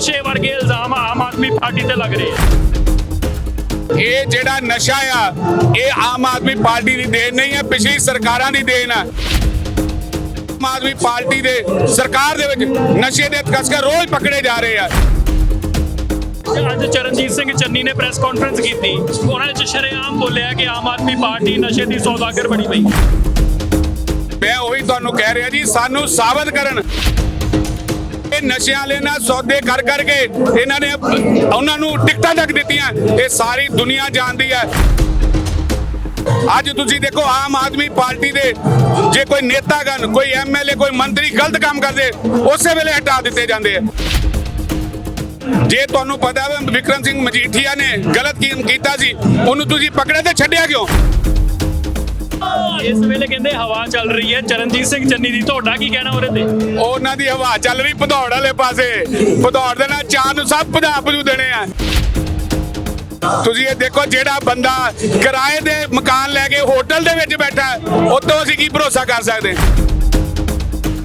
ਨਸ਼ੇ ਵਰਗੇ ਇਲਜ਼ਾਮ ਆਮ ਆਦਮੀ ਪਾਰਟੀ ਤੇ ਲੱਗ ਰਹੇ ਆ। ਇਹ ਜਿਹੜਾ ਨਸ਼ਾ ਆ ਇਹ ਆਮ ਆਦਮੀ ਪਾਰਟੀ ਦੀ ਦੇਣ ਨਹੀਂ ਹੈ ਪਿਛਲੀ ਸਰਕਾਰਾਂ ਦੀ ਦੇਣ ਹੈ ਆਮ ਆਦਮੀ ਪਾਰਟੀ ਦੇ ਸਰਕਾਰ ਦੇ ਵਿੱਚ ਨਸ਼ੇ ਦੇ ਤਸਕਰ ਰੋਜ਼ ਪਕੜੇ ਜਾ ਰਹੇ ਆ। ਅੱਜ ਚਰਨਜੀਤ ਸਿੰਘ ਚੰਨੀ ਨੇ ਪ੍ਰੈਸ ਕਾਨਫਰੰਸ ਕੀਤੀ। ਉਹਨਾਂ ਨੇ ਸ਼ਰੇਆਮ ਬੋਲਿਆ ਕਿ ਆਮ ਆਦਮੀ ਪਾਰਟੀ ਨਸ਼ੇ ਦੀ ਸੌਦਾਗਰ ਬਣੀ ਪਈ। ਮੈਂ ਉਹੀ ਤੁਹਾਨੂੰ ਕਹਿ ਰਿਹਾ ਜੀ ਸਾਨੂੰ ਸਾਬਤ ਕਰਨ ਇਹ ਨਸ਼ਿਆਂ ਵਾਲੇ ਨਾਲ ਸੌਦੇ ਕਰ ਕਰਕੇ ਇਹਨਾਂ ਨੇ ਉਹਨਾਂ ਨੂੰ ਟਿਕਟਾਂ ਤੱਕ ਦਿੱਤੀਆਂ। ਇਹ ਸਾਰੀ ਦੁਨੀਆ ਜਾਣਦੀ ਹੈ। ਅੱਜ ਤੁਸੀਂ ਦੇਖੋ, ਆਮ ਆਦਮੀ ਪਾਰਟੀ ਦੇ ਜੇ ਕੋਈ ਨੇਤਾਗਣ ਕੋਈ ਐਮਐਲਏ ਕੋਈ ਮੰਤਰੀ ਗਲਤ ਕੰਮ ਕਰਦੇ, ਉਸੇ ਵੇਲੇ ਹਟਾ ਦਿੱਤੇ ਜਾਂਦੇ ਆ। ਜੇ ਤੁਹਾਨੂੰ ਪਤਾ ਹੈ ਵਿਕਰਮ ਸਿੰਘ ਮਜੀਠੀਆ ਨੇ ਗਲਤ ਕੀ- ਕੀਤਾ ਸੀ, ਉਹਨੂੰ ਤੁਸੀਂ ਪਕੜਿਆ ਤੇ ਛੱਡਿਆ ਕਿਉਂ? ਇਸ ਵੇਲੇ ਕਹਿੰਦੇ ਹਵਾ ਚੱਲ ਰਹੀ ਹੈ। ਚਰਨਜੀਤ ਸਿੰਘ ਚੰਨੀ ਦੀ ਤੁਹਾਡਾ ਕੀ ਕਹਿਣਾ ਉਹਦੇ ਤੇ? ਉਹਨਾਂ ਦੀ ਹਵਾ ਚੱਲ ਰਹੀ ਭਦੌੜ ਵਾਲੇ ਪਾਸੇ। ਭਦੌੜ ਦੇ ਨਾਲ ਚਾਹ ਨੂੰ ਸਭ ਪੰਜਾਬ ਨੂੰ ਦੇਣੇ ਆ। ਤੁਸੀਂ ਇਹ ਦੇਖੋ ਜਿਹੜਾ ਬੰਦਾ ਕਿਰਾਏ ਦੇ ਮਕਾਨ ਲੈ ਕੇ ਹੋਟਲ ਦੇ ਵਿੱਚ ਬੈਠਾ ਹੈ, ਉਹ ਤੋਂ ਅਸੀਂ ਕੀ ਭਰੋਸਾ ਕਰ ਸਕਦੇ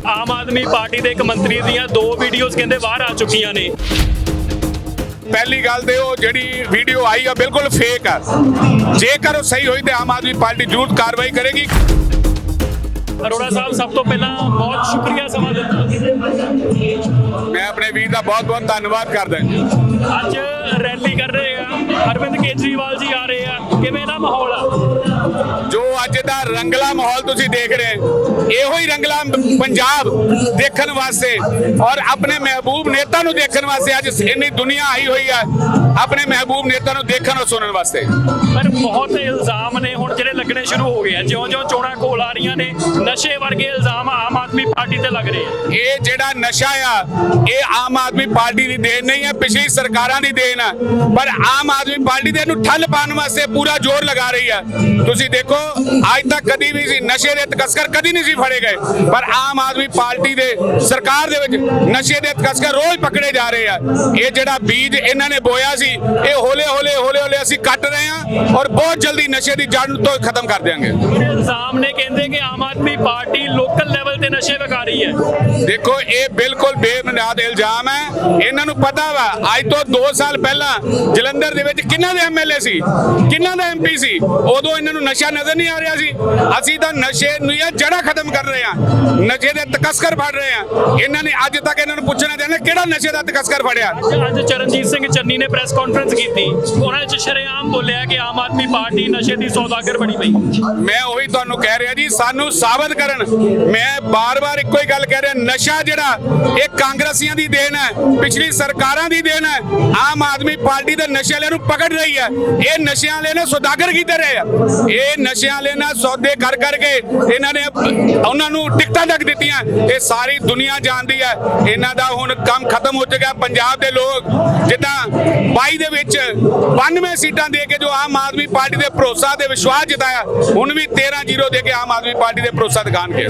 ਆਮ ਆਦਮੀ ਪਾਰਟੀ ਦੇ ਇੱਕ ਮੰਤਰੀ ਦੀਆਂ ਦੋ ਵੀਡੀਓਜ਼ ਕਹਿੰਦੇ ਬਾਹਰ ਆ ਚੁੱਕੀਆਂ ਨੇ। ਪਹਿਲੀ ਗੱਲ ਤੇ ਉਹ ਜਿਹੜੀ ਵੀਡੀਓ ਆਈ ਆ ਬਿਲਕੁਲ ਫੇਕ ਆ। ਜੇਕਰ ਉਹ ਸਹੀ ਹੋਈ ਤੇ ਆਮ ਆਦਮੀ ਪਾਰਟੀ ਜ਼ਰੂਰ ਕਾਰਵਾਈ ਕਰੇਗੀ। ਅਰੋੜਾ ਸਾਹਿਬ ਸਭ ਤੋਂ ਪਹਿਲਾਂ ਬਹੁਤ ਸ਼ੁਕਰੀਆ ਸਮਾਂ ਦਿੱਤਾ। ਮੈਂ ਆਪਣੇ ਵੀਰ ਦਾ ਬਹੁਤ ਬਹੁਤ ਧੰਨਵਾਦ ਕਰਦਾ ਅੱਜ ਰੈਲੀ ਕਰ ਰਹੇ ਆ। ਅਰਵਿੰਦ ਕੇਜਰੀਵਾਲ ਜੀ ਆ ਰਹੇ ਆ। ਕਿਵੇਂ ਦਾ ਮਾਹੌਲ ਆ? ਅੱਜ ਦਾ ਰੰਗਲਾ ਮਾਹੌਲ ਤੁਸੀਂ ਦੇਖ ਰਹੇ ਹੋ, ਇਹੋ ਹੀ ਰੰਗਲਾ ਪੰਜਾਬ ਦੇਖਣ ਵਾਸਤੇ ਔਰ ਆਪਣੇ ਮਹਿਬੂਬ ਨੇਤਾ ਨੂੰ ਦੇਖਣ ਵਾਸਤੇ ਅੱਜ ਇੰਨੀ ਦੁਨੀਆ ਆਈ ਹੋਈ ਹੈ ਆਪਣੇ ਮਹਿਬੂਬ ਨੇਤਾ ਨੂੰ ਦੇਖਣ ਔਰ ਸੁਣਨ ਵਾਸਤੇ। ਪਰ ਬਹੁਤ ਇਲਜ਼ਾਮ ਨੇ ਹੁਣ ਜਿਹੜੇ ਲੱਗਣੇ ਸ਼ੁਰੂ ਹੋ ਗਏ ਆ। ਜਿਉਂ-ਜਿਉਂ ਚੋਣਾਂ ਕੋਲ ਆ ਰਹੀਆਂ ਨੇ ਨਸ਼ੇ ਵਰਗੇ ਇਲਜ਼ਾਮ ਆਮ ਆਦਮੀ ਪਾਰਟੀ ਤੇ ਲੱਗ ਰਹੇ ਆ। ਇਹ ਜਿਹੜਾ ਨਸ਼ਾ ਆ ਇਹ ਆਮ ਆਦਮੀ ਪਾਰਟੀ ਦੀ ਦੇਣ ਨਹੀਂ ਹੈ ਪਿਛਲੀ ਸਰਕਾਰਾਂ ਦੀ ਦੇਣ ਹੈ ਪਰ ਆਮ ਆਦਮੀ ਪਾਰਟੀ ਦੇ ਇਹਨੂੰ ਠੱਲ ਪਾਉਣ ਵਾਸਤੇ ਪੂਰਾ ਜ਼ੋਰ ਲਗਾ ਰਹੀ ਹੈ ਤੁਸੀਂ ਦੇਖੋ ਅੱਜ ਤੱਕ ਕਦੀ ਵੀ ਸੀ ਨਸ਼ੇ ਦੇ ਤਸਕਰ ਕਦੀ ਨਹੀਂ ਸੀ ਫੜੇ ਗਏ। ਪਰ ਆਮ ਆਦਮੀ ਪਾਰਟੀ ਦੇ ਸਰਕਾਰ ਦੇ ਵਿੱਚ ਨਸ਼ੇ ਦੇ ਤਸਕਰ ਰੋਜ਼ ਪਕੜੇ ਜਾ ਰਹੇ ਆ। ਇਹ ਜਿਹੜਾ ਬੀਜ ਇਹਨਾਂ ਨੇ ਬੋਇਆ ਸੀ ਇਹ ਹੌਲੇ ਹੌਲੇ ਹੌਲੇ ਹੌਲੇ ਅਸੀਂ ਕੱਟ ਰਹੇ ਹਾਂ ਔਰ ਬਹੁਤ ਜਲਦੀ ਨਸ਼ੇ ਦੀ ਜੜ ਤੋਂ ਖਤਮ ਕਰ ਜਿਹੜੇ ਇਲਜ਼ਾਮ ਨੇ ਕਹਿੰਦੇ ਕਿ Aam Aadmi party local level ਤੇ ਨਸ਼ੇ ਵਿਕਾ ਰਹੀ ਹੈ। ਦੇਖੋ ਇਹ ਬਿਲਕੁਲ ਬੇਬੁਨਿਆਦ ਇਲਜ਼ਾਮ ਹੈ। ਇਹਨਾਂ ਨੂੰ ਪਤਾ ਵਾ ਅੱਜ ਤੋਂ 2 ਸਾਲ ਪਹਿਲਾਂ ਜਲੰਧਰ ਦੇ ਵਿੱਚ ਕਿੰਨਾ ਦੇ ਐਮਐਲਏ ਸੀ ਕਿੰਨਾ ਦਾ ਐਮਪੀ ਸੀ? ਉਦੋਂ ਇਹਨਾਂ ਨੂੰ ਨਸ਼ਾ ਨਜ਼ਰ ਨਹੀਂ ਆ ਰਿਹਾ ਸੀ। ਅਸੀਂ ਤਾਂ ਨਸ਼ੇ ਨੂੰ ਇਹ ਜੜਾ ਖਤਮ ਕਰ ਰਹੇ ਹਾਂ। ਨਸ਼ੇ ਦੇ ਤਸਕਰ ਫੜ ਰਹੇ ਹਾਂ। ਇਹਨਾਂ ਨੇ ਅੱਜ ਤੱਕ ਇਹਨਾਂ ਨੂੰ ਪੁੱਛਣਾ ਚਾਹੁੰਦੇ ਕਿਹੜਾ ਨਸ਼ੇ ਦਾ ਤਸਕਰ ਫੜਿਆ? ਅੱਜ ਚਰਨਜੀਤ ਸਿੰਘ ਚੰਨੀ ਨੇ ਪ੍ਰੈਸ ਕਾਨਫਰੰਸ ਕੀਤੀ। ਉਹਨਾਂ ਨੇ ਸ਼ਰੇਆਮ ਬੋਲਿਆ ਕਿ ਆਮ ਆਦਮੀ ਪਾਰਟੀ ਨਸ਼ੇ ਦੀ ਸੌਦਾਗਰ ਬਣੀ ਪਈ। ਮੈਂ ਉਹੀ ਤੁਹਾਨੂੰ ਕਹਿ ਰਿਹਾ ਜੀ, ਸਾਨੂੰ ਸਾਬਤ ਕਰਨ। ਮੈਂ ਬਾਰ-ਬਾਰ ਇੱਕੋ ਹੀ ਗੱਲ ਕਹਿ ਰਿਹਾ, ਨਸ਼ਾ ਜਿਹੜਾ, ਇਹ ਕਾਂਗਰਸੀਆਂ ਦੀ ਦੇਣ ਹੈ, ਪਿਛਲੀ ਸਰਕਾਰਾਂ ਦੀ ਦੇਣ ਹੈ। ਆਮ ਆਦਮੀ ਪਾਰਟੀ ਦੇ ਨਸ਼ੇ ਵਾਲਿਆਂ ਨੂੰ ਪਕੜ ਰਹੀ ਹੈ। ਇਹ ਨਸ਼ਿਆਂ ਵਾਲੇ ਨੇ ਸੌਦਾਗਰ ਕੀਤੇ ਰਹੇ ਆ। ਇਹ ਨਸ਼ਿਆਂ ਵਾਲੇ ਨਾਲ ਸੌਦੇ ਕਰ ਕਰਕੇ ਇਹਨਾਂ ਨੇ, ਉਹਨਾਂ ਨੂੰ ਟਿਕਟਾਂ ਤੱਕ ਦਿੱਤੀਆਂ। ਇਹ ਸਾਰੀ ਦੁਨੀਆ ਜਾਣਦੀ ਹੈ। ਇਹਨਾਂ ਦਾ ਹੁਣ ਕੰਮ ਖਤਮ ਹੋ ਚੁੱਕਿਆ। ਪੰਜਾਬ ਦੇ ਲੋਕ ਜਿੱਦਾਂ 22 ਦੇ ਵਿੱਚ 92 ਸੀਟਾਂ ਦੇ ਕੇ ਜੋ ਆਮ ਆਦਮੀ ਪਾਰਟੀ ਦੇ ਭਰੋਸਾ ਤੇ ਵਿਸ਼ਵਾਸ ਜਿਤਾਇਆ ਹੁਣ ਵੀ 13-0 ਦੇ ਕੇ ਆਮ ਆਦਮੀ ਪਾਰਟੀ ਦੇ ਭਰੋਸਾ ਦਿਖਾਣਗੇ।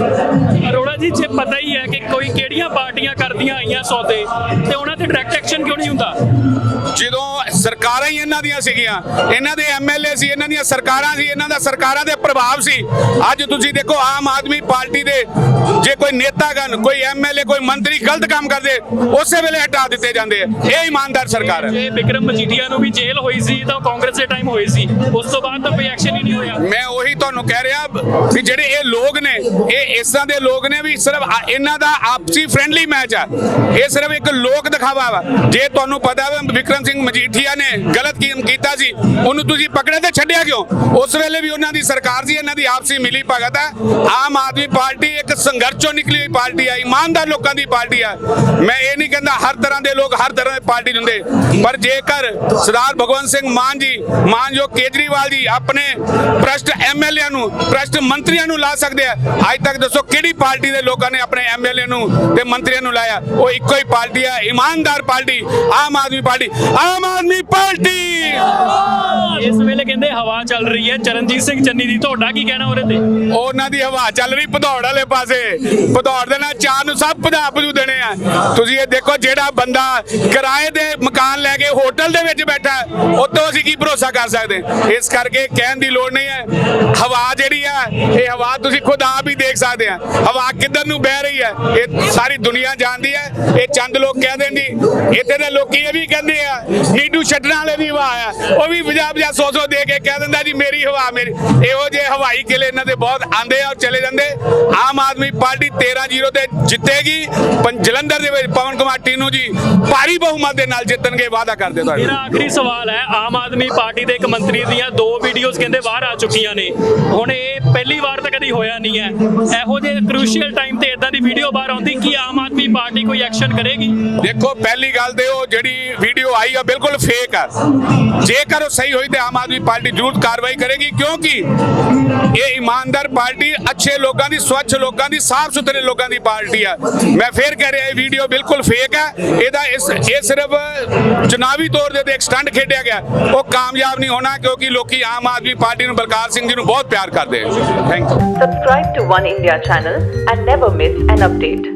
ਅਰੋੜਾ ਜੀ ਜੇ ਪਤਾ ਹੀ ਹੈ ਕਿ ਕੋਈ ਕਿਹੜੀਆਂ ਪਾਰਟੀਆਂ ਕਰਦੀਆਂ ਆਈਆਂ ਸੌਦੇ ਤੇ ਉਹਨਾਂ ਤੇ ਡਾਇਰੈਕਟ ਐਕਸ਼ਨ ਕਿਉਂ ਨਹੀਂ ਹੁੰਦਾ? ਜਦੋਂ ਸਰਕਾਰਾਂ ਹੀ ਇਹਨਾਂ ਦੀਆਂ ਸੀਗੀਆਂ। ਇਹਨਾਂ ਦੇ ਐਮਐਲਏ ਸੀ ਇਹਨਾਂ ਦੀਆਂ ਸਰਕਾਰਾਂ ਸੀ ਇਹਨਾਂ ਦਾ ਸਰਕਾਰਾਂ ਦੇ ਪ੍ਰਭਾਵ ਸੀ। ਅੱਜ ਤੁਸੀਂ ਦੇਖੋ ਆਮ ਆਦਮੀ ਪਾਰਟੀ ਦੇ ਜੇ ਕੋਈ ਨੇਤਾਗਣ ਕੋਈ ਐਮਐਲਏ ਕੋਈ ਮੰਤਰੀ ਗਲਤ ਕੰਮ ਕਰਦੇ ਉਸੇ ਵੇਲੇ ਹਟਾ ਦਿੱਤੇ ਜਾਂਦੇ ਆ। ਇਹ ਇਮਾਨਦਾਰ ਸਰਕਾਰ ਹੈ। ਜੇ ਵਿਕਰਮ ਮਜੀਠੀਆ ਨੂੰ ਵੀ ਜੇਲ੍ਹ ਹੋਈ ਸੀ ਤਾਂ ਕਾਂਗਰਸ ਦੇ ਟਾਈਮ ਹੋਈ ਸੀ। ਉਸ ਤੋਂ ਬਾਅਦ ਤਾਂ ਕੋਈ ਐਕਸ਼ਨ ਹੀ ਨਹੀਂ ਹੋਇਆ। ਮੈਂ ਉਹੀ ਤੁਹਾਨੂੰ ਕਹਿ ਰਿਹਾ ਵੀ ਜਿਹੜੇ ਇਹ ਲੋਕ ਨੇ ਇਹ ਇਸਾਂ ਦੇ ਲੋਕ ਨੇ ਵੀ ਸਿਰਫ ਇਹਨਾਂ ਦਾ ਆਪਸੀ ਫ੍ਰੈਂਡਲੀ ਮੈਚ ਆ। ਇਹ ਸਿਰਫ ਇੱਕ ਲੋਕ ਦਿਖਾਵਾ ਵਾ। ਜੇ ਤੁਹਾਨੂੰ ਪਤਾ ਹੈ ਵਿਕਰਮ ਸਿੰਘ ਮਜੀਠੀਆ ਨੇ ਗਲਤ ਕੀਮ ਕੀਤਾ ਸੀ? ਉਹਨੂੰ ਤੁਸੀਂ ਪਕੜਿਆ ਤੇ ਛੱਡਿਆ ਕਿਉਂ? ਉਸ ਵੇਲੇ ਵੀ ਉਹਨਾਂ ਦੀ ਸਰਕਾਰ ਸੀ, ਇਹਨਾਂ ਦੀ ਆਪਸੀ ਮਿਲੀ ਭਗਤ ਹੈ। ਆਮ ਆਦਮੀ ਪਾਰਟੀ ਇੱਕ ਸੰਘਰਸ਼ ਨਿਕਲੀ ਹੋਈ ਪਾਰਟੀ ਆ ਇਮਾਨਦਾਰ ਲੋਕਾਂ ਦੀ ਪਾਰਟੀ ਆ ਮੈਂ ਇਹ ਨਹੀਂ ਕਹਿੰਦਾ ਹਰ ਤਰ੍ਹਾਂ ਦੇ ਲੋਕ ਹਰ ਤਰ੍ਹਾਂ ਦੀ ਪਾਰਟੀ ਹੁੰਦੇ, ਪਰ ਜੇਕਰ ਸਰਦਾਰ ਭਗਵੰਤ ਸਿੰਘ ਮਾਨ ਜੀ, ਮਾਨਯੋਗ ਕੇਜਰੀਵਾਲ ਜੀ ਆਪਣੇ ਭ੍ਰਸ਼ਟ ਐਮਐਲਏ ਨੂੰ, ਭ੍ਰਸ਼ਟ ਮੰਤਰੀਆਂ ਨੂੰ ਲਾ ਸਕਦੇ ਆ, ਅੱਜ ਤੱਕ ਦੱਸੋ ਕਿਹੜੀ ਪਾਰਟੀ ਦੇ ਲੋਕਾਂ ਨੇ ਆਪਣੇ ਐਮਐਲਏ ਨੂੰ ਤੇ ਮੰਤਰੀਆਂ ਨੂੰ ਲਾਇਆ? ਉਹ ਇੱਕੋ ਹੀ ਪਾਰਟੀ ਆ ਇਮਾਨਦਾਰ party, Aam Aadmi party. Aam Aadmi party. ਇਸ ਵੇਲੇ ਕਹਿੰਦੇ ਹਵਾ ਚੱਲ ਰਹੀ ਹੈ ਚਰਨਜੀਤ ਸਿੰਘ ਚੰਨੀ ਦੀ ਤੁਹਾਡਾ ਕੀ ਕਹਿਣਾ ਉਹਦੇ ਤੇ? ਉਹਨਾਂ ਦੀ ਹਵਾ ਚੱਲ ਰਹੀ ਭਦੌੜ ਵਾਲੇ ਪਾਸੇ। ਭਦੌੜ ਦੇ ਨਾਲ ਚਾਰ ਨੂੰ ਸਭ ਭਜਾ ਭਜੂ ਦੇਣੇ ਆ। ਤੁਸੀਂ ਇਹ ਦੇਖੋ ਜਿਹੜਾ ਬੰਦਾ ਕਿਰਾਏ ਦੇ ਮਕਾਨ ਲੈ ਕੇ ਹੋਟਲ ਦੇ ਵਿੱਚ ਬੈਠਾ ਹੈ, ਉਹ ਤੋਂ ਅਸੀਂ ਕੀ ਭਰੋਸਾ ਕਰ ਸਕਦੇ? ਇਸ ਕਰਕੇ ਕਹਿਣ ਦੀ ਲੋੜ ਨਹੀਂ ਹੈ। ਹਵਾ ਜਿਹੜੀ ਆ ਇਹ ਹਵਾ ਤੁਸੀਂ ਖੁਦ ਆਪ ਹੀ ਦੇਖ ਸਕਦੇ ਆ। ਹਵਾ ਕਿੱਧਰ ਨੂੰ ਬਹਿ ਰਹੀ ਹੈ ਇਹ ਸਾਰੀ ਦੁਨੀਆ ਜਾਣਦੀ ਹੈ। ਇਹ ਚੰਦ ਲੋਕ ਕਹਿੰਦੇ ਨਹੀਂ ਇੱਥੇ ਦੇ ਲੋਕੀ ਇਹ ਵੀ ਕਹਿੰਦੇ ਆ ਨੀਡੂ ਛੱਡਣ ਵਾਲੇ ਵੀ ਹਵਾ ਆ। ਉਹ ਵੀ ਵਜਾ ਵਜਾ ਸੌ ਸੌ ਦੇ ਕੇ ਕਹਿ ਦਿੰਦਾ ਜੀ ਮੇਰੀ ਹਵਾ ਮੇਰੀ ਇਹੋ ਜਿਹੇ ਹਵਾਈ ਕਿਲੇ ਇਹਨਾਂ ਦੇ ਬਹੁਤ ਆਂਦੇ ਆ ਔਰ ਚਲੇ ਜਾਂਦੇ। ਆਮ ਆਦਮੀ ਪਾਰਟੀ 13-0 ਤੇ ਜਿੱਤੇਗੀ। ਜਲੰਧਰ ਦੇ ਵਿੱਚ ਪਵਨ ਕੁਮਾਰ ਟੀਨੂ ਜੀ ਭਾਰੀ ਬਹੁਮਤ ਦੇ ਨਾਲ ਜਿੱਤਣਗੇ ਵਾਅਦਾ ਕਰਦੇ ਮੇਰਾ ਤੁਹਾਨੂੰ ਆਖਰੀ ਸਵਾਲ ਹੈ ਆਮ ਆਦਮੀ ਪਾਰਟੀ ਦੇ ਇੱਕ ਮੰਤਰੀ ਦੀਆਂ ਦੋ ਵੀਡੀਓਜ਼ ਕਹਿੰਦੇ ਬਾਹਰ ਆ ਚੁੱਕੀਆਂ ਨੇ। ਹੁਣ ਇਹ ਪਹਿਲੀ ਵਾਰ ਤਾਂ ਕਦੀ ਹੋਇਆ ਨਹੀਂ ਹੈ। ਇਹੋ ਜਿਹੇ ਕ੍ਰੂਸ਼ੀਅਲ ਟਾਈਮ ਤੇ ਇਦਾਂ ਦੀ ਵੀਡੀਓ ਬਾਹਰ ਆਉਂਦੀ ਕੀ ਆਮ ਆਦਮੀ ਪਾਰਟੀ ਕੋਈ ਐਕਸ਼ਨ ਕਰੇਗੀ? ਦੇਖੋ ਪਹਿਲੀ ਗੱਲ ਤੇ ਉਹ ਜਿਹੜੀ ਵੀਡੀਓ ਆਈ ਆ ਬਿਲਕੁਲ ਫੇਕ ਆ। ਜੇਕਰ ਉਹ ਸਹੀ ਹੋਈ ਤੇ ਆਮ ਆਦਮੀ ਪਾਰਟੀ ਜ਼ਰੂਰ ਕਾਰਵਾਈ ਕਰੇਗੀ ਕਿਉਂਕਿ ਇਹ ਇਮਾਨਦਾਰ ਪਾਰਟੀ ਅੱਛੇ ਲੋਕਾਂ ਦੀ ਸਵੱਛ ਲੋਕਾਂ ਦੀ ਸਾਫ਼ ਸੁਥਰੇ ਲੋਕਾਂ ਦੀ ਪਾਰਟੀ ਆ। ਮੈਂ ਫੇਰ ਕਹਿ ਰਿਹਾ ਇਹ ਵੀਡੀਓ ਬਿਲਕੁਲ ਫੇਕ ਹੈ ਇਹਦਾ ਇਸ ਇਹ ਸਿਰਫ ਚੁਣਾਵੀ ਤੌਰ ਦੇ ਤੇ ਇੱਕ ਸਟੰਟ ਖੇਡਿਆ ਗਿਆ। ਉਹ ਕਾਮਯਾਬ ਨਹੀਂ ਹੋਣਾ ਕਿਉਂਕਿ ਲੋਕੀ ਆਮ ਆਦਮੀ ਪਾਰਟੀ ਨੂੰ ਬਲਕਾਰ ਸਿੰਘ ਜੀ ਨੂੰ ਬਹੁਤ ਪਿਆਰ ਕਰਦੇ thank you Subscribe to One India channel and never miss an update.